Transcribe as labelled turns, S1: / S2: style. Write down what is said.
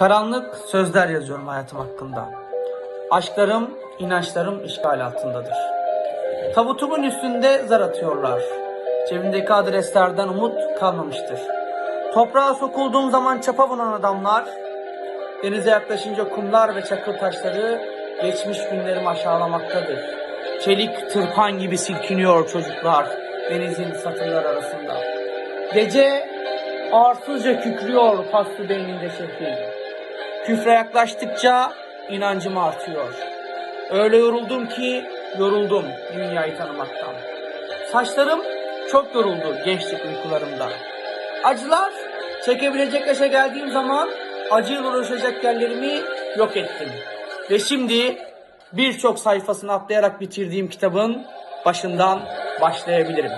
S1: Karanlık sözler yazıyorum hayatım hakkında. Aşklarım, inançlarım işgal altındadır. Tabutumun üstünde zar atıyorlar. Cebimdeki adreslerden umut kalmamıştır. Toprağa sokulduğum zaman çapa bulan adamlar, denize yaklaşınca kumlar ve çakıl taşları geçmiş günlerimi aşağılamaktadır. Çelik tırpan gibi silkiniyor çocuklar denizin satırlar arasında. Gece arsızca kükrüyor paslı beyninde şehri. Küfre yaklaştıkça inancım artıyor. Öyle yoruldum ki yoruldum dünyayı tanımaktan. Saçlarım çok yoruldu gençlik uykularımda. Acılar çekebilecek yaşa geldiğim zaman acıyla uğraşacak yerlerimi yok ettim. Ve şimdi birçok sayfasını atlayarak bitirdiğim kitabın başından başlayabilirim.